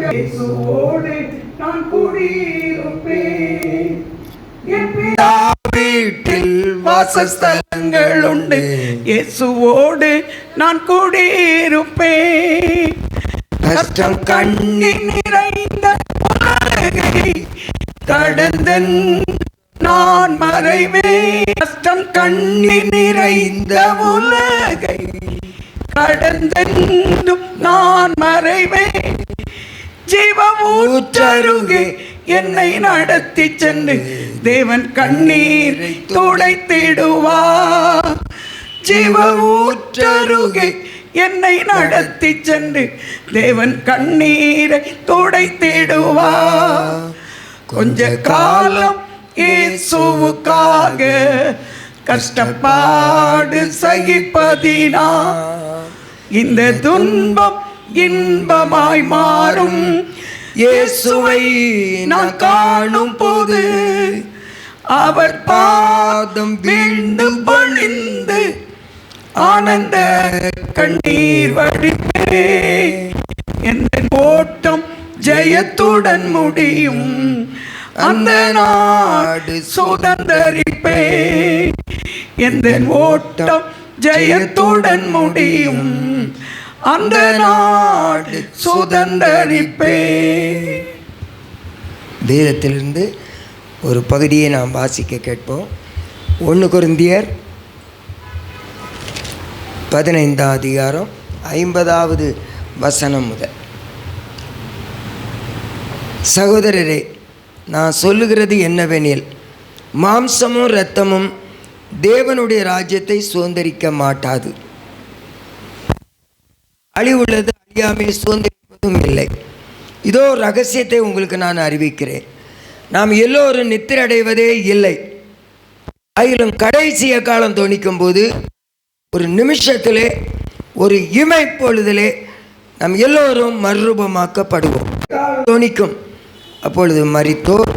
இயேசுவோடு நான் குடியிருப்பேன் வீட்டில் வாசஸ்தலங்கள் உண்டு. இயேசுவோடு நான் குடியிருப்பேன் கஷ்டம் கண்ணீர் நிறைந்த உலகை கடந்தன் நான் மறைவேன். கஷ்டம் கண்ணீர் நிறைந்த உலகை கடந்தென்றும் நான் மறைவேன். ஜீவ ஊற்றருகே என்னை நடத்தி சென்று தேவன் கண்ணீரை துடைத்திடுவார். ஜீவ ஊற்றருகே என்னை நடத்தி சென்று தேவன் கண்ணீரை துடைத்திடுவார். கொஞ்ச காலம் இயேசுவுக்காக கஷ்டப்பாடு சகிப்பதினா இந்த துன்பம் இன்பமாய் மாறும். இயேசுவை நான் காணும் போது அவர் பாதம் வீழ்ந்து பணிந்து ஆனந்த கண்ணீர் வடிப்பே. என் ஓட்டம் ஜெயத்துடன் முடியும். அந்த நாடு சுதந்திரிப்பே. எந்த ஓட்டம் ஜெயத்துடன் முடியும். அந்த நாடு சுதந்தரிப்பே. வேதத்திலிருந்து ஒரு பகுதியை நாம் வாசிக்க கேட்போம். ஒன்று குருந்தியர் பதினைந்தாம் அதிகாரம் ஐம்பதாவது வசனம் முதல். சகோதரரே நான் சொல்லுகிறது என்னவெனில் மாம்சமும் இரத்தமும் தேவனுடைய ராஜ்யத்தை சுதந்திரிக்க மாட்டாது. அழிவுள்ளது அழியாமை சுதந்திரிப்பதும் இல்லை. இதோ ரகசியத்தை உங்களுக்கு நான் அறிவிக்கிறேன். நாம் எல்லோரும் நித்திரடைவதே இல்லை. அதிலும் கடைசிய காலம் தோணிக்கும் போது ஒரு நிமிஷத்திலே ஒரு இமை பொழுதிலே நம் எல்லோரும் மறுரூபமாக்கப்படுவோம். தோணிக்கும் அப்பொழுது மறித்தோர்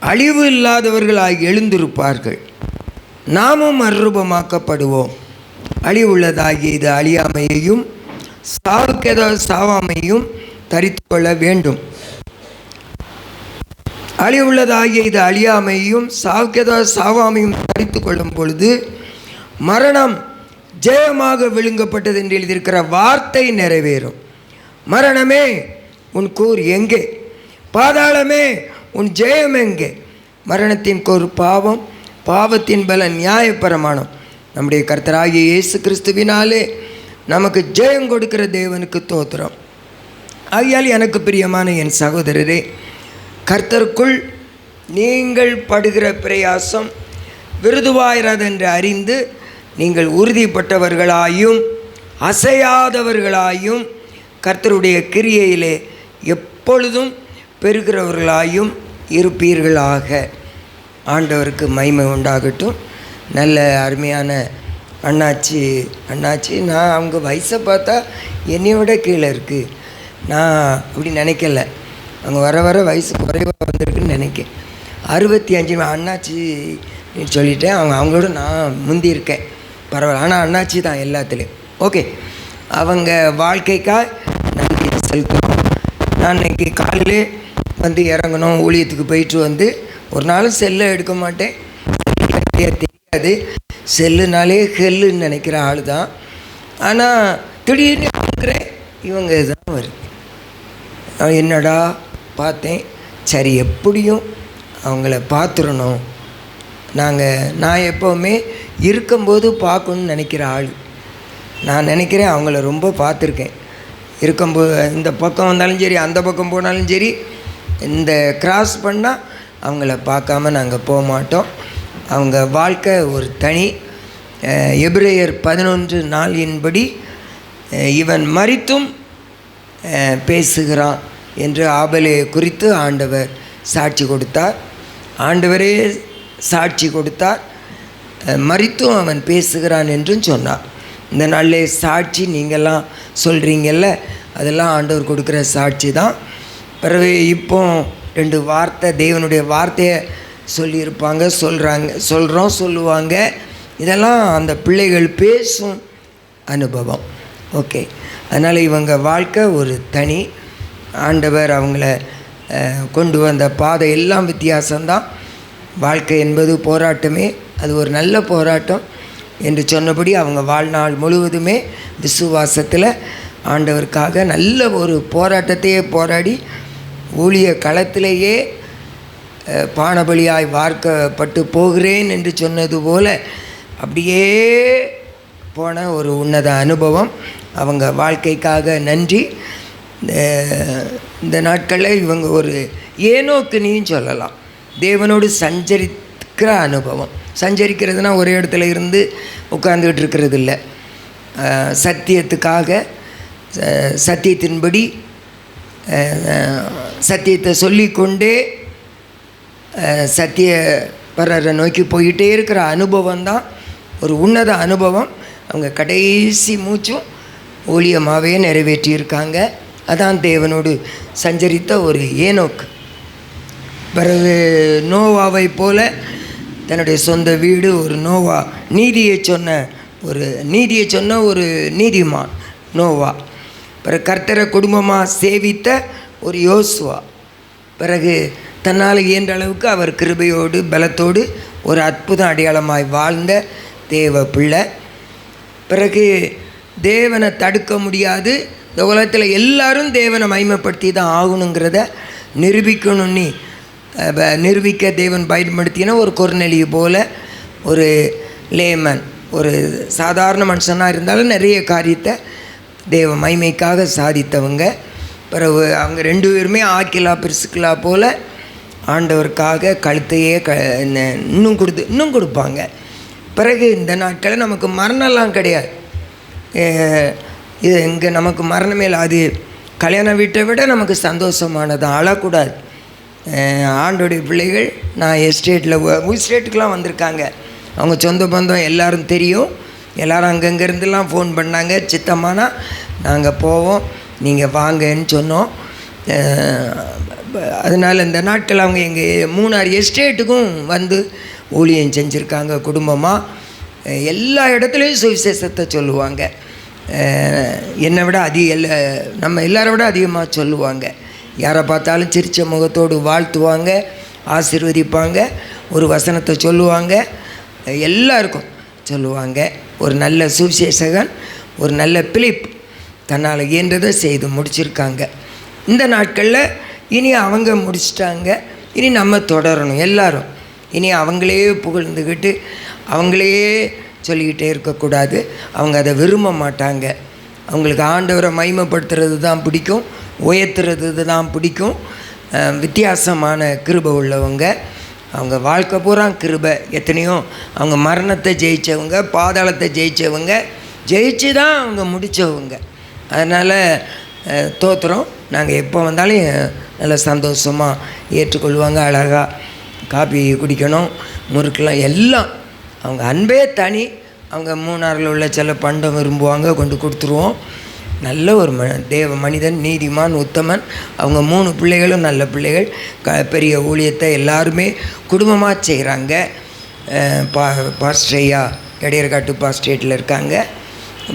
அழிவு இல்லாதவர்களாகி எழுந்திருப்பார்கள். நாமும் மறுரூபமாக்கப்படுவோம். அழிவுள்ளதாகிய இது அழியாமையையும் சாவுக்கேதோ சாவாமையும் தரித்து கொள்ள வேண்டும். அழிவுள்ளதாகிய இது அழியாமையும் சாவுக்கேதோ சாவாமையும் தரித்து கொள்ளும் பொழுது மரணம் ஜெயமாக விழுங்கப்பட்டது என்று எழுதியிருக்கிற வார்த்தை நிறைவேறும். மரணமே உன் கூர் எங்கே? பாதாளமே உன் ஜெயம் எங்கே? மரணத்தின் ஒரு பாவம் பாவத்தின் பல நியாயப்பிரமாணம். நம்முடைய கர்த்தராகிய இயேசு கிறிஸ்துவினாலே நமக்கு ஜெயம் கொடுக்கிற தேவனுக்கு தோத்திரம். ஆகையால் எனக்கு பிரியமான என் சகோதரரே கர்த்தருக்குள் நீங்கள் படுகிற பிரயாசம் விருதுவாயிறதென்று அறிந்து நீங்கள் உறுதிப்பட்டவர்களாயும் அசையாதவர்களாயும் கர்த்தருடைய கிரியையிலே எப்பொழுதும் பெறுகிறவர்களாயும் இருப்பீர்களாக. ஆண்டவருக்கு மகிமை உண்டாகட்டும். நல்ல அருமையான அண்ணாச்சி அண்ணாச்சி நான் அவங்க வயசை பார்த்தா என்னை விட கீழே இருக்குது நான் அப்படி நினைக்கல. அவங்க வர வர வயசு குறைவாக வந்திருக்குன்னு நினைக்கேன். அறுபத்தி அஞ்சு அண்ணாச்சி சொல்லிட்டேன் அவங்க அவங்களோட நான் முந்தி இருக்கேன். பரவாயில்ல. ஆனால் அண்ணாச்சி தான் எல்லாத்துலேயும். ஓகே அவங்க வாழ்க்கைக்காக நன்றி செலுத்துகிறோம் நான் இன்றைக்கி காலையிலே வந்து இறங்கணும் ஊழியத்துக்கு போயிட்டு வந்து ஒரு நாளும் செல்லை எடுக்க மாட்டேன். தெரியாது. செல்லுனாலே ஹெல்லுன்னு நினைக்கிற ஆள் தான் ஆனால் திடீர்னு பார்க்குறேன் இவங்க இதுதான் வருது. என்னடா பார்த்தேன்? சரி எப்படியும் அவங்கள பார்த்துடணும். நாங்கள் நான் எப்போவுமே இருக்கும்போது பார்க்கணுன்னு நினைக்கிற ஆள். நான் நினைக்கிறேன் அவங்கள ரொம்ப பார்த்துருக்கேன். இருக்கும்போது இந்த பக்கம் வந்தாலும் சரி அந்த பக்கம் போனாலும் சரி இந்த கிராஸ் பண்ணால் அவங்கள பார்க்காம நாங்கள் போக மாட்டோம். அவங்க வாழ்க்கை ஒரு தனி எபிரேயர் பதினொன்று நாளின்படி இவன் மறித்தும் பேசுகிறான் என்று ஆபலை குறித்து ஆண்டவர் சாட்சி கொடுத்தார். ஆண்டவரே சாட்சி கொடுத்தார். மறித்தும் அவன் பேசுகிறான் என்றும் சொன்னார். இந்த நாளில் சாட்சி நீங்கள்லாம் சொல்கிறீங்கல்ல அதெல்லாம் ஆண்டவர் கொடுக்குற சாட்சி தான். பிறகு இப்போ ரெண்டு வார்த்தை தேவனுடைய வார்த்தையை சொல்லியிருப்பாங்க சொல்கிறாங்க சொல்கிறோம் சொல்லுவாங்க. இதெல்லாம் அந்த பிள்ளைகள் பேசும் அனுபவம். ஓகே. அதனால் இவங்க வாழ்க்கை ஒரு தனி. ஆண்டவர் அவங்கள கொண்டு வந்த பாதை எல்லாம் வித்தியாசம்தான். வாழ்க்கை என்பது போராட்டமே. அது ஒரு நல்ல போராட்டம் என்று சொன்னபடி அவங்க வாழ்நாள் முழுவதுமே விசுவாசத்தில் ஆண்டவருக்காக நல்ல ஒரு போராட்டத்தையே போராடி ஊழிய களத்திலேயே பானபலியாய் வார்க்கப்பட்டு போகிறேன் என்று சொன்னது போல அப்படியே போன ஒரு உன்னத அனுபவம். அவங்க வாழ்க்கைக்காக நன்றி. இந்த- இந்த நாட்களில் இவங்க ஒரு ஏனோக்குனியும் சொல்லலாம். தேவனோடு சஞ்சரிக்கிற அனுபவம். சஞ்சரிக்கிறதுனா ஒரே இடத்துல இருந்து உட்கார்ந்துக்கிட்டு இருக்கிறது இல்லை. சத்தியத்துக்காக சத்தியத்தின்படி சத்தியத்தை சொல்லிக்கொண்டே சத்திய பரரை நோக்கி போயிட்டே இருக்கிற அனுபவம் தான் ஒரு உன்னத அனுபவம். அவங்க கடைசி மூச்சும் ஊழியமாகவே நிறைவேற்றியிருக்காங்க. அதான் தேவனோடு சஞ்சரித்த ஒரு ஏனோக். பிறகு நோவாவை போல தன்னுடைய சொந்த வீடு ஒரு நோவா நீதியை சொன்ன ஒரு நீதியை சொன்ன ஒரு நீதிமான் நோவா. பிறகு கர்த்தரை குடும்பமாக சேவித்த ஒரு யோசுவா. பிறகு தன்னால் இயன்ற அளவுக்கு அவர் கிருபையோடு பலத்தோடு ஒரு அற்புத அடையாளமாய் வாழ்ந்த தேவ பிள்ளை. பிறகு தேவனை தடுக்க முடியாது. இந்த உலகத்தில் எல்லாரும் தேவனை மைமைப்படுத்தி தான் ஆகணுங்கிறத நிரூபிக்கணும்னு ப- நிரூபிக்க தேவன் பயன்படுத்தினா ஒரு கொர்நெலி போல் ஒரு லேமன் ஒரு சாதாரண மனுஷனாக இருந்தாலும் நிறைய காரியத்தை தேவ மைமைக்காக சாதித்தவங்க. பிறகு அவங்க ரெண்டு பேருமே ஆக்கிலா பிரிசுக்கிலா போல் ஆண்டவருக்காக கழுத்தையே க இன்னும் கொடுத்து இன்னும் கொடுப்பாங்க. பிறகு இந்த நாட்களில் நமக்கு மரணம்லாம் கிடையாது. இது இங்கே நமக்கு மரணமே இல்லை. அது கல்யாண வீட்டை விட நமக்கு சந்தோஷமானது? அழக்கூடாது. ஆண்டோடைய பிள்ளைகள் நான் எஸ்டேட்டில் ஸ்டேட்டுக்கெலாம் வந்திருக்காங்க. அவங்க சொந்த பந்தம் எல்லாரும் தெரியும். எல்லாரும் அங்கங்கேருந்துலாம் ஃபோன் பண்ணாங்க. சித்தம்மானா நாங்கள் போவோம். நீங்கள் வாங்கன்னு சொன்னோம். அதனால் இந்த நாட்கள் அவங்க எங்கள் மூணாறு எஸ்டேட்டுக்கும் வந்து ஊழியம் செஞ்சுருக்காங்க குடும்பமாக எல்லா இடத்துலையும் சுவிசேஷத்தை சொல்லுவாங்க. என்னை விட அதிக எல்லா நம்ம எல்லாரை விட அதிகமாக சொல்லுவாங்க. யாரை பார்த்தாலும் சிரித்த முகத்தோடு வாழ்த்துவாங்க ஆசீர்வதிப்பாங்க ஒரு வசனத்தை சொல்லுவாங்க. எல்லாருக்கும் சொல்லுவாங்க ஒரு நல்ல சுவிசேஷகன் ஒரு நல்ல பிலிப் தன்னால் இயன்றதை செய்து முடிச்சிருக்காங்க. இந்த நாட்களில் இனி அவங்க முடிச்சிட்டாங்க. இனி நம்ம தொடரணும் எல்லாரும். இனி அவங்களே புகழ்ந்துக்கிட்டு அவங்களே சொல்லிக்கிட்டே இருக்கக்கூடாது. அவங்க அதை விரும்ப மாட்டாங்க. அவங்களுக்கு ஆண்டவரை மைமைப்படுத்துறது தான் பிடிக்கும் உயர்த்துறது தான் பிடிக்கும். வித்தியாசமான கிருபை உள்ளவங்க. அவங்க வாழ்க்கை பூரா கிருபை. எத்தனையோ அவங்க மரணத்தை ஜெயித்தவங்க பாதாளத்தை ஜெயித்தவங்க ஜெயிச்சு தான் அவங்க முடித்தவங்க அதனால் தோத்துறோம். நாங்கள் எப்போ வந்தாலும் நல்லா சந்தோஷமாக ஏற்றுக்கொள்வாங்க அழகாக காபி குடிக்கணும் முறுக்கெல்லாம் எல்லாம். அவங்க அன்பே தனி. அவங்க மூணாறில் உள்ள சில பண்டம் விரும்புவாங்க கொண்டு கொடுத்துருவோம். நல்ல ஒரு ம தேவ மனிதன் நீதிமான் உத்தமன். அவங்க மூணு பிள்ளைகளும் நல்ல பிள்ளைகள். க பெரிய ஊழியத்தை எல்லாருமே குடும்பமாக செய்கிறாங்க பா பாஸ்ட்ரேயா எடையர்காட்டு பாஸ்டேட்டில் இருக்காங்க.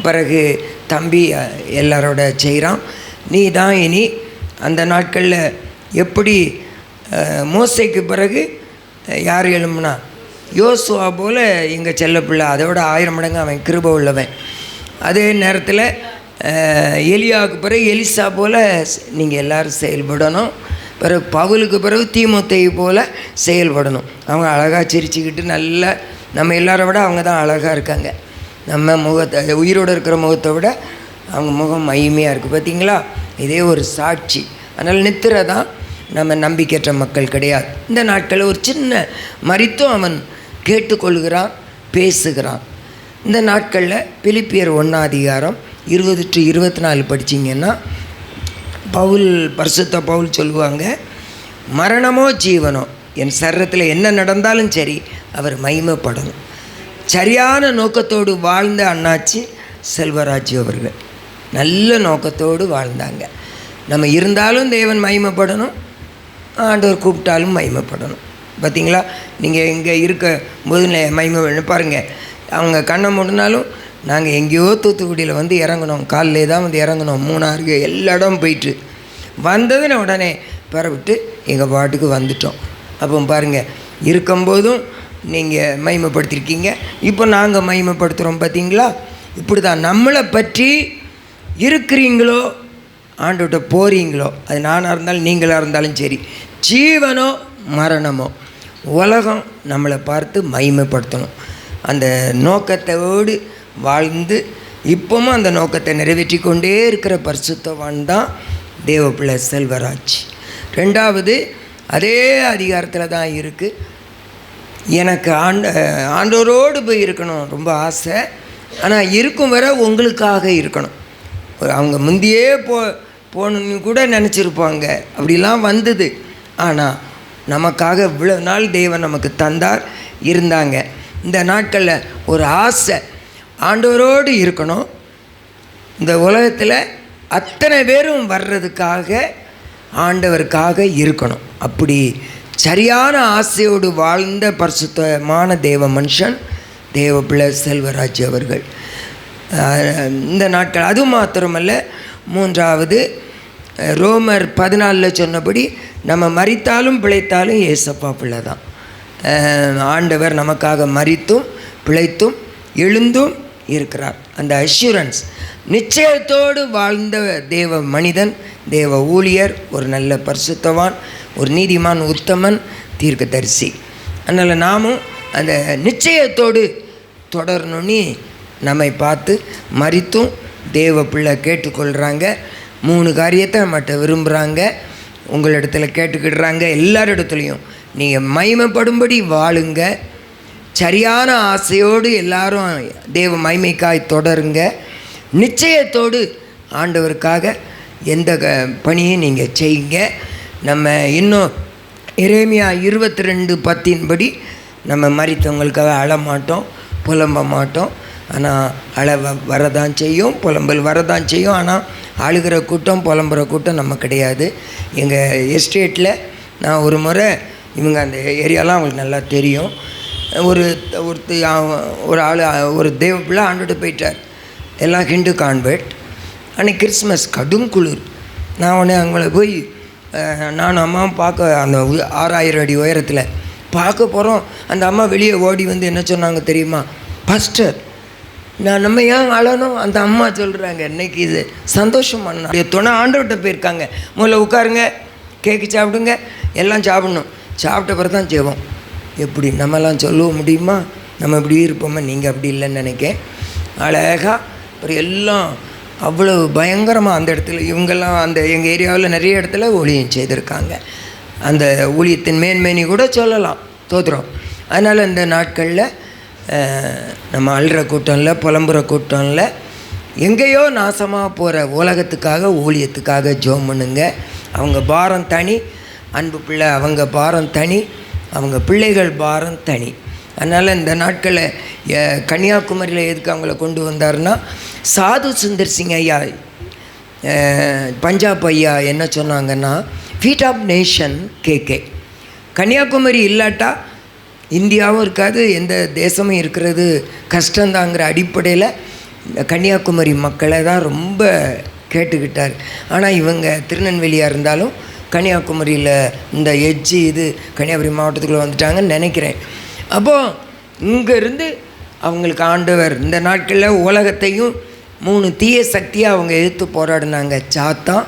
பிறகு தம்பி எல்லாரோட செய்கிறான் நீ தான் இனி அந்த நாட்களில் எப்படி மோசைக்கு பிறகு யார் எழும்புனா? யோசுவா போல் எங்கள் செல்லப்பிள்ளை விட ஆயிரம் மடங்கு அவன் கிருப உள்ளவன். அதே நேரத்தில் எலியாவுக்கு பிறகு எலிசா போல் நீங்கள் எல்லாரும் செயல்படணும். பிறகு பவுலுக்கு பிறகு தீமுத்தை போல் செயல்படணும். அவங்க அழகாக சிரிச்சுக்கிட்டு நல்ல நம்ம எல்லாரை விட அவங்க தான் அழகாக இருக்காங்க. நம்ம முகத்தை உயிரோடு இருக்கிற முகத்தை விட அவங்க முகம் மகிமையாக இருக்குது பார்த்தீங்களா இதே ஒரு சாட்சி. அதனால் நித்திரை தான் நம்ம நம்பிக்கையற்ற மக்கள் கிடையாது. இந்த நாட்களில் ஒரு சின்ன மறித்தும் அவன் கேட்டுக்கொள்கிறான் பேசுகிறான். இந்த நாட்களில் பிலிப்பியர் ஒன்றாம் அதிகாரம் இருபது டு இருபத்தி நாலு படிச்சிங்கன்னா பவுல் பரிசுத்த பவுல் சொல்லுவாங்க மரணமோ ஜீவனோ என் சரீரத்தில் என்ன நடந்தாலும் சரி அவர் மகிமைப்படணும். சரியான நோக்கத்தோடு வாழ்ந்த அண்ணாச்சி செல்வராஜ் அவர்கள். நல்ல நோக்கத்தோடு வாழ்ந்தாங்க. நம்ம இருந்தாலும் தேவன் மகிமைப்படணும் ஆண்டவர் கூப்பிட்டாலும் மகிமைப்படணும். பார்த்தீங்களா நீங்கள் இங்கே இருக்க போது நெ- மகிமை பாருங்கள் அவங்க கண்ணை மூடினாலும் நாங்கள் எங்கேயோ தூத்துக்குடியில் வந்து இறங்கினோம். காலையிலே தான் வந்து இறங்கினோம். மூணாறு எல்லா இடம் போயிட்டு. வந்ததுன்னு உடனே பரவிட்டு எங்கள் பாட்டுக்கு வந்துட்டோம். அப்போ பாருங்கள் இருக்கும்போதும் நீங்கள் மகிமைப்படுத்திருக்கீங்க. இப்போ நாங்கள் மகிமைப்படுத்துகிறோம் பார்த்தீங்களா இப்படி தான் நம்மளை பற்றி இருக்கிறீங்களோ ஆண்டுகிட்ட போகிறீங்களோ அது நானாக இருந்தாலும் நீங்களாக இருந்தாலும் சரி ஜீவனோ மரணமோ உலகம் நம்மளை பார்த்து மகிமைப்படுத்தணும். அந்த நோக்கத்தோடு வாழ்ந்து இப்போவும் அந்த நோக்கத்தை நிறைவேற்றி கொண்டே இருக்கிற பரிசுத்தவான் தான் தேவப்பிள்ளை செல்வராஜ். ரெண்டாவது அதே அதிகாரத்தில் தான் இருக்குது எனக்கு ஆண்ட ஆண்டோரோடு போய் இருக்கணும் ரொம்ப ஆசை. ஆனால் இருக்கும் வரை உங்களுக்காக இருக்கணும். அவங்க முந்தையே போ போகணுன்னு கூட நினச்சிருப்பாங்க. அப்படிலாம் வந்தது. ஆனால் நமக்காக இவ்வளோ நாள் தெய்வம் நமக்கு தந்தார் இருந்தாங்க. இந்த நாட்களில் ஒரு ஆசை. ஆண்டவரோடு இருக்கணும். இந்த உலகத்தில் அத்தனை பேரும் வர்றதுக்காக ஆண்டவருக்காக இருக்கணும். அப்படி சரியான ஆசையோடு வாழ்ந்த பரிசுத்தமான தேவ மனுஷன் தேவ பிள்ளை செல்வராஜ் அவர்கள். இந்த நாட்கள் அது மாத்திரமல்ல. மூன்றாவது ரோமர் பதினாலில் சொன்னபடி நம்ம மறித்தாலும் பிழைத்தாலும் ஏசப்பா பிள்ளை தான் ஆண்டவர் நமக்காக மறித்தும் பிழைத்தும் எழுந்தும் இருக்கிறார். அந்த அஷூரன்ஸ் நிச்சயத்தோடு வாழ்ந்த தேவ மனிதன் தேவ ஊழியர் ஒரு நல்ல பரிசுத்தவான் ஒரு நீதிமான் உத்தமன் தீர்க்கதரிசி. அதனால் நாமும் அந்த நிச்சயத்தோடு தொடரணும்னு நம்மை பார்த்து மறித்தும் தேவ பிள்ளை கேட்டுக்கொள்கிறாங்க மூணு காரியத்தை நம்மகிட்ட விரும்புகிறாங்க உங்களிடத்துல கேட்டுக்கிடுறாங்க எல்லாரிடத்துலையும் நீங்கள் மைமைப்படும்படி வாழுங்க. சரியான ஆசையோடு எல்லாரும் தேவ மைமைக்காய் தொடருங்க. நிச்சயத்தோடு ஆண்டவருக்காக எந்த க பணியும் நீங்கள் செய்யுங்க. நம்ம இன்னும் இறைமையா இருபத்தி ரெண்டு பத்தின்படி நம்ம மறித்தவங்களுக்காக அழமாட்டோம் புலம்ப மாட்டோம். ஆனால் அழ வ வரதான் செய்யும் புலம்பல் வரதான் செய்யும். ஆனால் அழுகிற கூட்டம் புலம்புற கூட்டம் நம்ம கிடையாது. எங்கள் எஸ்டேட்டில் நான் ஒரு முறை இவங்க அந்த ஏரியாலாம் அவங்களுக்கு நல்லா தெரியும். ஒரு ஒருத்த ஒரு ஆள் ஒரு தேவ பிள்ளை ஆண்டுட்டு போயிட்டார். எல்லாம் ஹிண்டு கான்வெர்ட். அன்றைக்கி கிறிஸ்மஸ் கடும் குளிர். நான் உடனே அவங்கள போய் நானும் அம்மாவும் பார்க்க அந்த ஆறாயிரம் அடி உயரத்தில் பார்க்க போகிறோம் அந்த அம்மா வெளியே ஓடி வந்து என்ன சொன்னாங்க தெரியுமா? பாஸ்டர் நான் நம்ம ஏன் அழணும் அந்த அம்மா சொல்கிறாங்க இன்னைக்கு இது சந்தோஷம் பண்ண துணை ஆண்டவர்கிட்ட போயிருக்காங்க. முதல்ல உட்காருங்க கேக்கு சாப்பிடுங்க எல்லாம் சாப்பிடணும். சாப்பிட்ட பிறகு தான் செய்வோம் எப்படி நம்மலாம் சொல்ல முடியுமா? நம்ம இப்படி இருப்போமா? நீங்கள் அப்படி இல்லைன்னு நினைக்கேன். அழகாக அப்புறம் எல்லாம் அவ்வளோ பயங்கரமாக அந்த இடத்துல இவங்கெல்லாம் அந்த எங்கள் ஏரியாவில் நிறைய இடத்துல ஊழியம் செய்திருக்காங்க. அந்த ஊழியத்தின் மேன்மேனி கூட சொல்லலாம். தோத்துறோம் அதனால் இந்த நாட்களில் நம்ம அழுற கூட்டம் இல்லை புலம்புற கூட்டம் இல்லை எங்கேயோ நாசமாக போகிற உலகத்துக்காக ஊழியத்துக்காக ஜோம் பண்ணுங்க. அவங்க பாரம் தனி அன்பு பிள்ளை அவங்க பாரம் தனி அவங்க பிள்ளைகள் பாரம் தனி. அதனால் இந்த நாட்களில் கன்னியாகுமரியில் எதுக்கு அவங்கள கொண்டு வந்தாருன்னா சாது சுந்தர் சிங் ஐயா பஞ்சாப் ஐயா என்ன சொன்னாங்கன்னா ஃபீட் ஆஃப் நேஷன் கேகே கன்னியாகுமரி இல்லாட்டா இந்தியாவும் இருக்காது எந்த தேசமும் இருக்கிறது கஷ்டந்தாங்கிற அடிப்படையில் இந்த கன்னியாகுமரி மக்களை தான் ரொம்ப கேட்டுக்கிட்டார். ஆனால் இவங்க திருநெல்வேலியாக இருந்தாலும் கன்னியாகுமரியில் இந்த எட்ஜி இது கன்னியாகுமரி மாவட்டத்துக்குள்ளே வந்துட்டாங்கன்னு நினைக்கிறேன். அப்போது இங்கேருந்து அவங்களுக்கு ஆண்டவர் இந்த நாட்களில் உலகத்தையும் மூணு தீய சக்தியாக அவங்க எதிர்த்து போராடினாங்க. சாத்தான்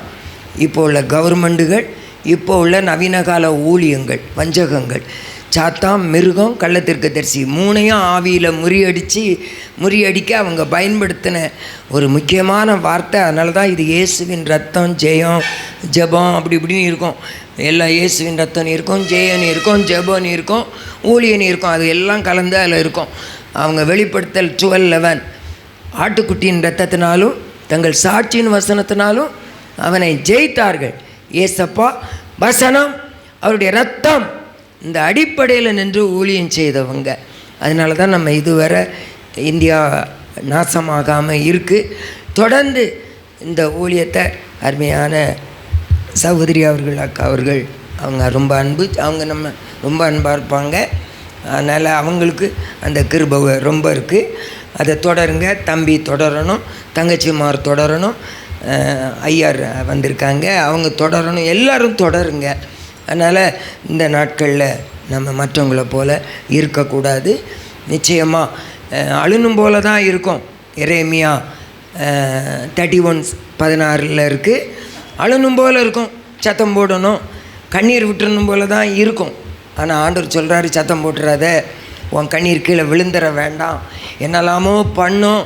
இப்போ உள்ள கவர்மெண்டுகள் இப்போ உள்ள நவீன கால ஊழியங்கள் வஞ்சகங்கள். சாத்தான் மிருகம் கள்ளத்திற்கு தரிசி. மூணையும் ஆவியில் முறியடித்து முறியடிக்க அவங்க பயன்படுத்தின ஒரு முக்கியமான வார்த்தை. அதனால தான் இது இயேசுவின் ரத்தம் ஜெயம் ஜெபம் அப்படி இப்படின்னு இருக்கும். எல்லாம் இயேசுவின் ரத்தம் இருக்கும் ஜெயன் இருக்கும் ஜெபம் இருக்கும் ஊழியன் இருக்கும். அது எல்லாம் கலந்து அதில் இருக்கும். அவங்க வெளிப்படுத்தல் டுவெல் லெவன். ஆட்டுக்குட்டியின் ரத்தத்தினாலும் தங்கள் சாட்சியின் வசனத்தினாலும் அவனை ஜெயித்தார்கள். ஏசப்பா வசனம் அவருடைய ரத்தம். இந்த அடிப்படையில் நின்று ஊழியம் செய்தவங்க. அதனால தான் நம்ம இதுவரை இந்தியா நாசமாகாமல் இருக்குது தொடர்ந்து இந்த ஊழியத்தை அருமையான சகோதரி அவர்கள் அக்கா அவர்கள் அவங்க ரொம்ப அன்பு அவங்க நம்ம ரொம்ப அன்பாக இருப்பாங்க. அதனால் அவங்களுக்கு அந்த கிருபவ ரொம்ப இருக்குது அதை தொடருங்க. தம்பி தொடரணும். தங்கச்சிமார் தொடரணும். அஹ், ஐயார் வந்திருக்காங்க. அவங்க தொடரணும். எல்லோரும் தொடருங்க. அதனால் இந்த நாட்களில் நம்ம மற்றவங்கள போல் இருக்கக்கூடாது. நிச்சயமாக அழுனும் போல தான் இருக்கும். எரேமியா தேர்ட்டி ஒன்ஸ் பதினாறில் இருக்குது அழுனும் போல் இருக்கும். சத்தம் போடணும். கண்ணீர் விட்டுறணும் போல தான் இருக்கும். ஆனால் ஆண்டவர் சொல்கிறாரு சத்தம் போட்டுறாத. உன் கண்ணீர் கீழே விழுந்துட வேண்டாம். என்னெல்லாமோ பண்ணும்.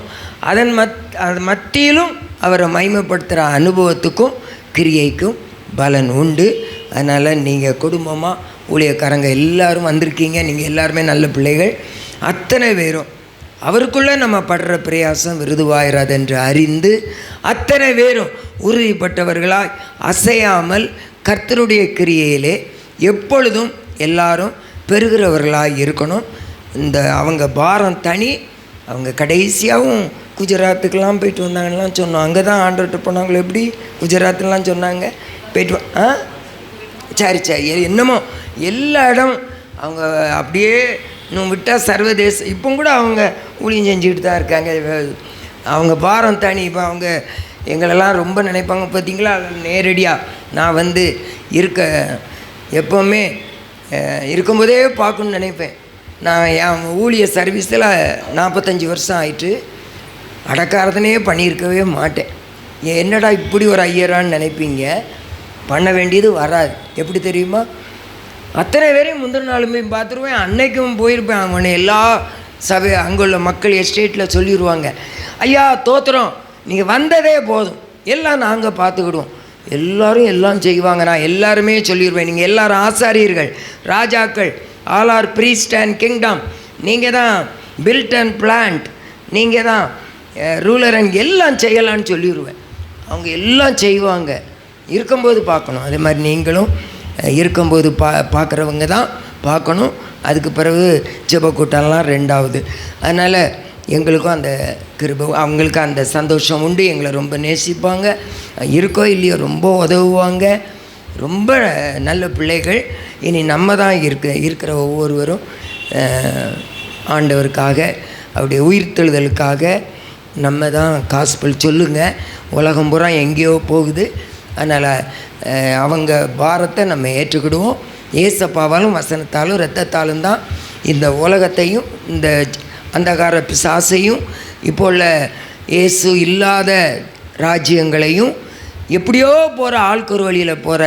அதன் மத் அது மத்தியிலும் அவரை மைமைப்படுத்துகிற அனுபவத்துக்கும் கிரியைக்கும் பலன் உண்டு. அதனால் நீங்கள் குடும்பமாக ஊழியக்காரங்க எல்லாரும் வந்திருக்கீங்க. நீங்கள் எல்லாருமே நல்ல பிள்ளைகள். அத்தனை பேரும். அவருக்குள்ளே நம்ம படுற பிரயாசம் விருதுவாயிராது என்று அறிந்து அத்தனை பேரும் உறுதிப்பட்டவர்களாய் அசையாமல் கர்த்தருடைய கிரியையிலே எப்பொழுதும் எல்லாரும் பெறுகிறவர்களாக இருக்கணும். இந்த அவங்க பாரம் தனி. அவங்க கடைசியாகவும் குஜராத்துக்கெலாம் போயிட்டு வந்தாங்கலாம் சொன்னோம். அங்கே தான் ஆண்டர்கிட்ட போனாங்களோ எப்படி குஜராத்லாம் சொன்னாங்க? போயிட்டு ஆ? சரி சரி எ- என்னமோ எல்லா இடம் அவங்க அப்படியே இன்னும் விட்டால் சர்வதேச இப்போ கூட அவங்க ஊழியம் செஞ்சுக்கிட்டு தான் இருக்காங்க. அவங்க பாரம் தனி. இப்போ அவங்க எங்களெல்லாம் ரொம்ப நினைப்பாங்க. பார்த்தீங்களா? நேரடியாக நான் வந்து இருக்க எப்போவுமே இருக்கும்போதே பார்க்கணுன்னு நினைப்பேன். நான் என் ஊழிய சர்வீஸில் நாற்பத்தஞ்சு வருஷம் ஆயிட்டு அடக்காரதனையே பண்ணியிருக்கவே மாட்டேன். என்னடா இப்படி ஒரு ஐயரான்னு நினைப்பீங்க? பண்ண வேண்டியது வராது. எப்படி தெரியுமா? அத்தனை பேரையும் முந்தின நாளுமே பார்த்துருவேன். அன்னைக்கும் போயிருப்பேன். அவனை எல்லா சபை அங்குள்ள மக்கள் எஸ்டேட்டில் சொல்லிடுவாங்க ஐயா தோத்துறோம் நீங்கள் வந்ததே போதும். எல்லாம் நாங்கள் பார்த்துக்கிடுவோம். எல்லாரும் எல்லாம் செய்வாங்க. நான் எல்லாருமே சொல்லிடுவேன் நீங்கள் எல்லாரும் ஆசாரியர்கள் ராஜாக்கள் all are priest and kingdom நீங்கள் தான் பில்ட் அண்ட் பிளான்ட் நீங்கள் தான் eh, ரூலர் அண்ட் எல்லாம் செய்யலான்னு சொல்லிடுவேன் அவங்க எல்லாம் செய்வாங்க. இருக்கும்போது பார்க்கணும். அதே மாதிரி நீங்களும் இருக்கும்போது பா பார்க்குறவங்க தான் பார்க்கணும். அதுக்கு பிறகு ஜெப கூட்டம்லாம் ரெண்டாவது. அதனால் எங்களுக்கும் அந்த கிருப அவங்களுக்கு அந்த சந்தோஷம் உண்டு. எங்களை ரொம்ப நேசிப்பாங்க. இருக்கோ இல்லையோ ரொம்ப உதவுவாங்க. ரொம்ப நல்ல பிள்ளைகள். இனி நம்ம தான் இருக்க இருக்கிற ஒவ்வொருவரும் ஆண்டவருக்காக அவருடைய உயிர்த்தெழுதலுக்காக நம்ம தான் காசுபல் சொல்லுங்கள் உலகம் பூரா எங்கேயோ போகுது. அதனால் அவங்க பாரத்தை நம்ம ஏற்றுக்கிடுவோம். ஏசப்பாவாலும் வசனத்தாலும் ரத்தத்தாலும் தான் இந்த உலகத்தையும் இந்த அந்தகார பிசாசையும் இப்போ உள்ள இயேசு இல்லாத ராஜ்யங்களையும் எப்படியோ போகிற ஆள்கூர் வழியில் போகிற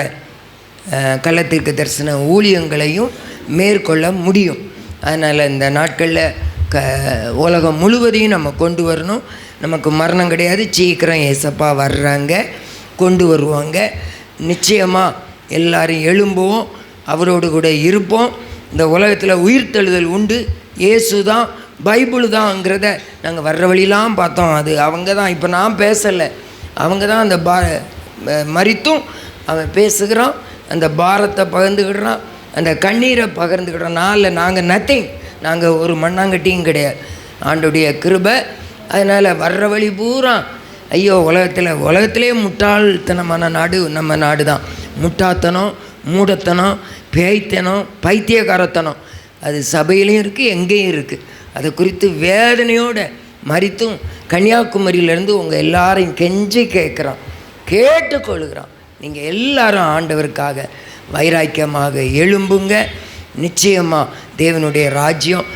கள்ளத்திற்கு தரிசன ஊழியங்களையும் மேற்கொள்ள முடியும். அதனால் இந்த நாட்களில் க உலகம் முழுவதையும் நம்ம கொண்டு வரணும். நமக்கு மரணம் கிடையாது. சீக்கிரம் ஏசப்பா வர்றாங்க. கொண்டு வருவாங்க. நிச்சயமாக எல்லாரும் எழும்புவோம் அவரோடு கூட இருப்போம். இந்த உலகத்தில் உயிர்த்தெழுதல் உண்டு. இயேசு தான் பைபிள் தான்ங்கிறத நாங்கள் வர்ற வழியெலாம் பார்த்தோம். அது அவங்க தான் இப்போ நான் பேசலை. அவங்க தான் அந்த பா மறித்தும் அவன் பேசுகிறான். அந்த பாரத்தை பகிர்ந்துக்கிடுறான் அந்த கண்ணீரை பகிர்ந்துக்கிடுறான் நாளில் நாங்கள் நத்திங் நாங்கள் ஒரு மண்ணாங்கட்டியும் கிடையாது. ஆண்டுடைய கிருபை. அதனால் வர்ற வழி பூரா ஐயோ உலகத்தில் உலகத்திலே முட்டாள்தனமான நாடு நம்ம நாடு தான் முட்டாத்தனம் மூடத்தனம் பேய்த்தனம் பைத்தியக்காரத்தனம் அது சபையிலையும் இருக்குது எங்கேயும் இருக்குது அதை குறித்து வேதனையோடு மறித்தும் கன்னியாகுமரியிலேருந்து உங்கள் எல்லாரையும் கெஞ்சி கேட்குறான். கேட்டுக்கொள்கிறான். நீங்கள் எல்லாரும் ஆண்டவருக்காக வைராக்கியமாக எழும்புங்க. நிச்சயமாக தேவனுடைய ராஜ்யம்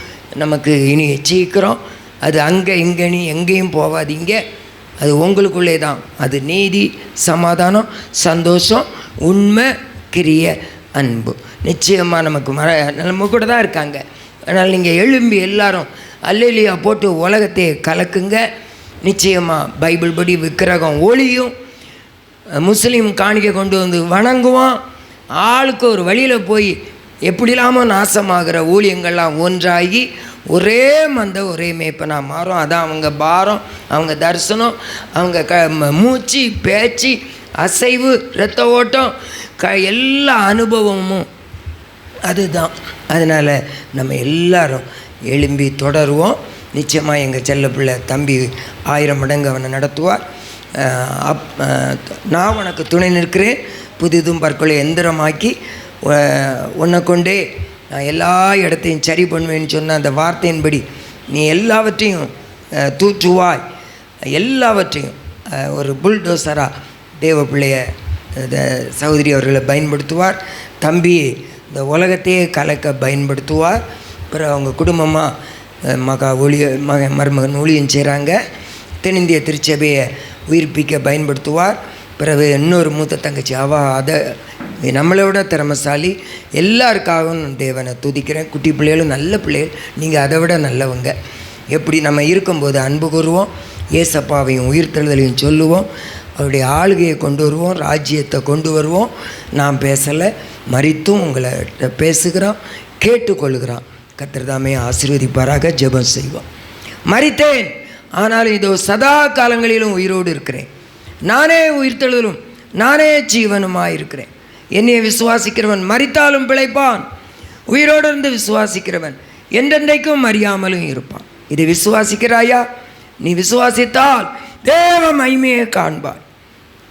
நமக்கு இனி சீக்கிரம். அது அங்கே இங்கே நீ எங்கேயும் போகாதீங்க. அது உங்களுக்குள்ளே தான் அது நீதி சமாதானம் சந்தோஷம் உண்மை கிரிய அன்பு. நிச்சயமாக நமக்கு மர நம்ம கூட தான் இருக்காங்க. அதனால் நீங்கள் எழும்பி எல்லாரும் அல்லேலியா போட்டு உலகத்தை கலக்குங்க. நிச்சயமாக பைபிள் படி விக்கிரகம் ஒளியும் முஸ்லீம் காணிக்கை கொண்டு வந்து வணங்குவான். ஆளுக்கு ஒரு வழியில் போய் எப்படிலாமோ நாசமாகிற ஊழியங்கள்லாம் ஒன்றாகி ஒரே மந்த ஒரே மேய்ப்பனாக மாறும். அதான் அவங்க பாரம் அவங்க தரிசனம் அவங்க க மூச்சு பேச்சு அசைவு இரத்த ஓட்டம் க எல்லா அனுபவமும் அதுதான். அதனால் நம்ம எல்லாரும் எழும்பி தொடருவோம். நிச்சயமாக எங்கள் செல்ல பிள்ளை தம்பி ஆயிரம் மடங்கு அவனை நடத்துவார். அப் நான் உனக்கு துணை நிற்கிறேன். புதிதும் பற்கொலை எந்திரமாக்கி உன்னை கொண்டே நான் எல்லா இடத்தையும் சரி பண்ணுவேன்னு சொன்ன அந்த வார்த்தையின்படி நீ எல்லாவற்றையும் தூச்சுவாய் தூற்றுவாய். எல்லாவற்றையும் ஒரு புல்டோசராக தேவ பிள்ளைய இந்த அவர்களை பயன்படுத்துவார். தம்பி இந்த உலகத்தையே கலக்க பயன்படுத்துவார். அப்புறம் அவங்க குடும்பமாக மகா ஒளிய மக மருமகன் ஒளியும் செய்கிறாங்க தென்னிந்திய திருச்சபையை உயிர்ப்பிக்க பயன்படுத்துவார். பிறகு இன்னொரு மூத்த தங்கச்சி அவள் அதை நம்மளை விட திறமசாலி. எல்லாருக்காகவும் நான் தேவனை துதிக்கிறேன். குட்டி பிள்ளைகளும் நல்ல பிள்ளைகள். நீங்கள் அதை விட நல்லவங்க. எப்படி நம்ம இருக்கும்போது அன்பு கூறுவோம் ஏசப்பாவையும் உயிர்த்தெழுதலையும் சொல்லுவோம் அவருடைய ஆளுகையை கொண்டு வருவோம் ராஜ்யத்தை கொண்டு வருவோம். நான் பேசலை மறித்தும் உங்களை பேசுகிறோம் கேட்டுக்கொள்கிறான் கத்திரதாமே ஆசீர்வதிப்பாராக ஜெபம் செய்வோம். மறித்தேன். ஆனாலும் இதோ சதா காலங்களிலும் உயிரோடு இருக்கிறேன். நானே உயிர்த்தெழுதலும் நானே ஜீவனுமாய் இருக்கிறேன் என்னையை விசுவாசிக்கிறவன் மறித்தாலும் பிழைப்பான். உயிரோடு இருந்து விசுவாசிக்கிறவன் என்றென்றைக்கும் அறியாமலும் இருப்பான். இதை விசுவாசிக்கிறாயா? நீ விசுவாசித்தால் தேவ மகிமையை காண்பார்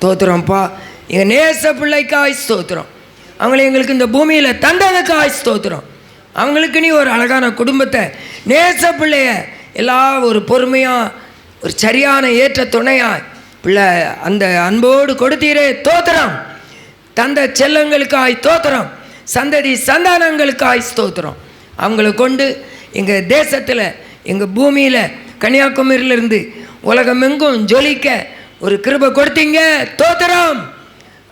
ஸ்தோத்திரம்ப்பா எங்கள் நேச பிள்ளைக்காய் ஸ்தோத்திரம். அவங்களை எங்களுக்கு இந்த பூமியில் தந்ததுக்காய் ஸ்தோத்திரம். அவங்களுக்கு நீ ஒரு அழகான குடும்பத்தை நேச பிள்ளைய எல்லா ஒரு பொறுமையாக ஒரு சரியான ஏற்ற துணையாக பிள்ளை அந்த அன்போடு கொடுத்தீரே தோத்திரம். தந்த செல்லங்களுக்காய் தோத்திரம். சந்ததி சந்தானங்களுக்காய் ஸ்தோத்திரம். அவங்கள கொண்டு எங்கள் தேசத்தில் எங்கள் பூமியில் கன்னியாகுமரியிலிருந்து உலகமெங்கும் ஜொலிக்க ஒரு கிருபை கொடுத்தீங்க தோத்திரம்.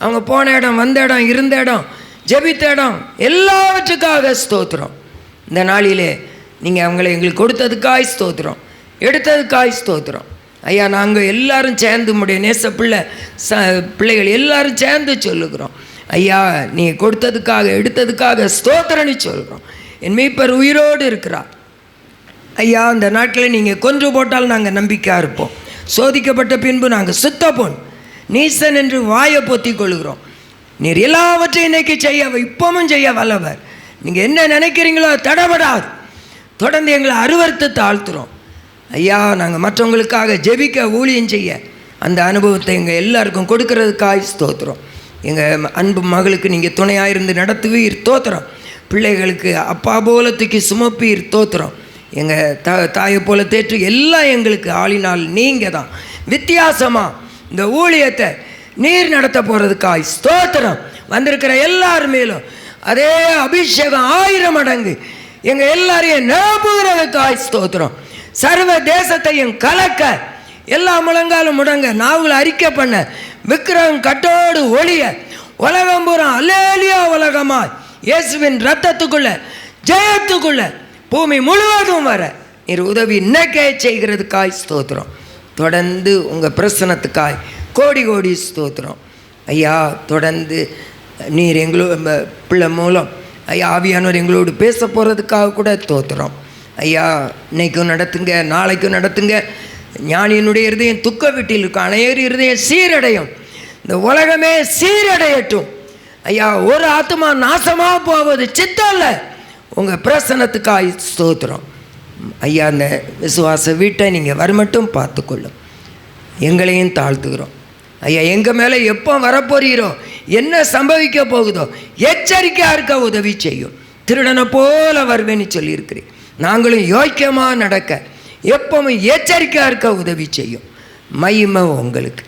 அவங்க போன இடம் வந்த இடம் இருந்த இடம் ஜெபித்த இடம் எல்லாவற்றுக்காக ஸ்தோத்திரம். இந்த நாளிலே நீங்கள் அவங்கள எங்களுக்கு கொடுத்ததுக்காய் ஸ்தோத்திரம். எடுத்ததுக்காய் ஸ்தோத்திரம். ஐயா நாங்கள் எல்லாரும் சேர்ந்து முடிய நேச பிள்ளை ச பிள்ளைகள் எல்லாரும் சேர்ந்து சொல்லுகிறோம். ஐயா நீ கொடுத்ததுக்காக எடுத்ததுக்காக ஸ்தோத்திரன்னு சொல்கிறோம். என் மீப்பர் உயிரோடு இருக்கிறா ஐயா அந்த நாட்டில் நீங்கள் கொன்று போட்டால் நாங்கள் நம்பிக்கையாக இருப்போம். சோதிக்கப்பட்ட பின்பு நாங்கள் சுத்தப்போம். நீசன் என்று வாயை பொத்தி கொள்கிறோம் நீர் எல்லாவற்றையும் இன்னைக்கு செய்ய இப்பவும் செய்ய வல்லவர். நீங்கள் என்ன நினைக்கிறீங்களோ தடபடாது. தொடர்ந்து எங்களை அருவறுத்து தாழ்த்துறோம் ஐயா நாங்கள் மற்றவங்களுக்காக ஜெபிக்க ஊழியம் செய்ய அந்த அனுபவத்தை எங்கள் எல்லாருக்கும் கொடுக்கறதுக்காய் ஸ்தோத்திரம். எங்கள் அன்பு மகளுக்கு நீங்கள் துணையாக இருந்து நடத்துவீர் தோத்திரம் பிள்ளைகளுக்கு அப்பா போல தூக்கி சுமப்பீர் தோத்திரம் எங்கள் த தாயை போல தேற்று எல்லாம் எங்களுக்கு ஆளினால் நீங்கள் தான். வித்தியாசமாக இந்த ஊழியத்தை நீர் நடத்த போகிறதுக்காய் ஸ்தோத்திரம். வந்திருக்கிற எல்லார் மேலும் அதே அபிஷேகம் ஆயிரம் மடங்கு. எங்கள் எல்லாரையும் நிரப்புகிறதுக்காய் ஸ்தோத்திரம். சர்வ தேசத்தையும் கலக்க எல்லா முழங்காலும் முடங்க நாவல் அறிக்கை பண்ண விக்கிரகம் கட்டோடு ஒளிய உலகம் பூரா அலேலியா உலகமாய் இயேசுவின் ரத்தத்துக்குள்ள ஜெயத்துக்குள்ள பூமி முழுவதும் வர நீர் உதவி இன்னைக்கே செய்கிறதுக்காய் ஸ்தோத்திரம். தொடர்ந்து உங்கள் பிரசனத்துக்காய் கோடி கோடி ஸ்தோத்திரம். ஐயா தொடர்ந்து நீர் எங்களோ பிள்ளை மூலம் ஐயா ஆவியானவர் எங்களோடு பேச போகிறதுக்காக கூட தோத்துறோம் ஐயா இன்னைக்கும் நடத்துங்க நாளைக்கும் நடத்துங்க. ஞானியினுடைய இருதயம் துக்க வீட்டில் இருக்கும் அனைவர் இருதயம் சீரடையும். இந்த உலகமே சீரடையட்டும். ஐயா ஒரு ஆத்மா நாசமாக போவது சித்தம் இல்லை. உங்கள் பிரசனத்துக்காய் ஸ்தோத்திரம். ஐயா அந்த விசுவாச வீட்டை நீங்கள் வரமட்டும் பார்த்துக்கொள்ளும். எங்களையும் தாழ்த்துக்கிறோம் ஐயா எங்கள் மேலே எப்போ வரப்போறீரோ என்ன சம்பவிக்க போகுதோ எச்சரிக்கையாக இருக்க உதவி செய்யும். திருடனை போல வருவேன்னு சொல்லியிருக்கிறேன். நாங்களும் யோக்கியமாக நடக்க எப்பவும் எச்சரிக்கையாக இருக்க உதவி செய்யும். மகிமை உங்களுக்கு.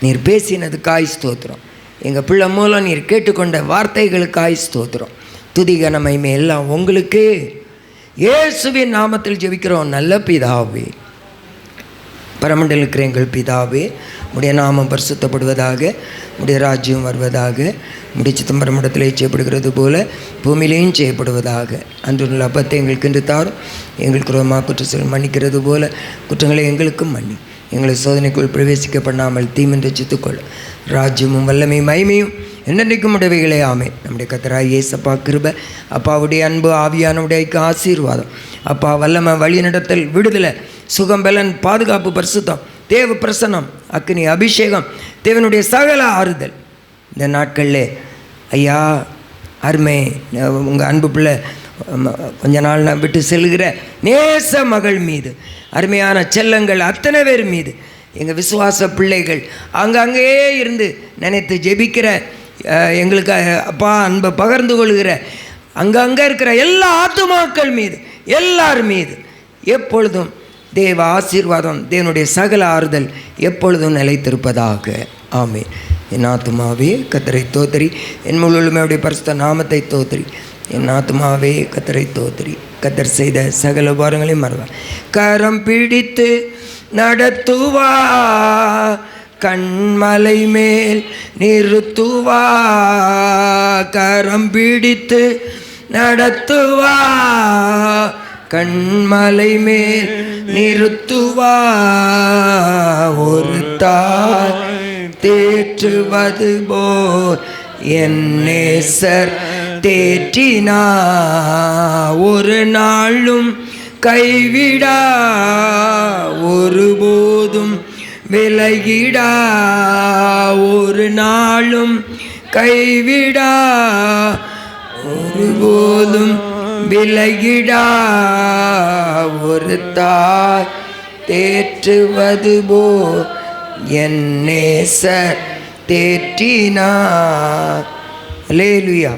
நீர் பேசினதுக்காய் ஸ்தோத்திரம். எங்கள் பிள்ளை மூலம் நீர் கேட்டுக்கொண்ட வார்த்தைகளுக்காய் ஸ்தோத்திரம். துதிகன மகிமை எல்லாம் உங்களுக்கு. இயேசுவின் நாமத்தில் ஜெபிக்கிறோம். நல்ல பிதாவே. பரமண்டல் இருக்கிற எங்கள் பிதாவே உடைய நாமம் பரிசுத்தப்படுவதாக உடைய ராஜ்யம் வருவதாக உடைய சிதம்பரம் இடத்திலே செய்யப்படுகிறது போல பூமியிலேயும் செய்யப்படுவதாக. அன்று அப்பத்தை எங்களுக்கு இன்று தாரும். எங்களுக்கு ரோமா குற்றச்சல் மன்னிக்கிறது போல குற்றங்களை எங்களுக்கும் மன்னி. எங்களை சோதனைக்குள் பிரவேசிக்க பண்ணாமல் தீமென்று சித்துக்கொள் ராஜ்யமும் வல்லமை மைமையும் என்னென்றைக்கும் உடவைகளே ஆமை நம்முடைய கத்தராய் ஏசப்பா கிருப அப்பாவுடைய அன்பு ஆவியானுடைய ஆசீர்வாதம் அப்பா வல்லமை வழி நடத்தல் விடுதலை சுகம் பலன் பாதுகாப்பு பரிசுத்தம் தேவ பிரசனம் அக்னி அபிஷேகம் தேவனுடைய சகல ஆறுதல். இந்த நாட்களில் ஐயா அருமை உங்கள் அன்பு பிள்ளை கொஞ்ச நாள் நான் விட்டு செல்கிற நேச மகள் மீது அருமையான செல்லங்கள் அத்தனை பேர் மீது எங்கள் விசுவாச பிள்ளைகள் அங்கங்கேயே இருந்து நினைத்து ஜெபிக்கிற எங்களுக்கு அப்பா அன்பை பகிர்ந்து கொள்கிற அங்கங்கே இருக்கிற எல்லா ஆத்துமாக்கள் மீது எல்லார் மீது எப்பொழுதும் தேவ ஆசீர்வாதம் தேவனுடைய சகல ஆறுதல் எப்பொழுதும் நிலைத்திருப்பதாக. ஆமே என் ஆத்துமாவே கத்தரை தோத்திரி என் முழுமையுடைய பரிசுத்த நாமத்தை தோத்திரி என் ஆத்துமாவே கத்தரை தோத்திரி கத்தர் செய்த சகல உபாரங்களையும் மறவார் கரம் பிடித்து நடத்துவா கண்மலை மேல் நிறுத்துவா கரம் பிடித்து நடத்துவா கண்மலை மேல் நிறுத்துவா. ஒரு தாய் தேற்றுவது போல் என் நேசர் தேற்றினா. ஒரு நாளும் கைவிடா. ஒருபோதும் விலகிடா. ஒரு நாளும் கைவிடா. ஒருபோதும் விலகிடா ஒரு தாய் தேற்றுவது போ என் நேச தேற்றினார். லேலுயா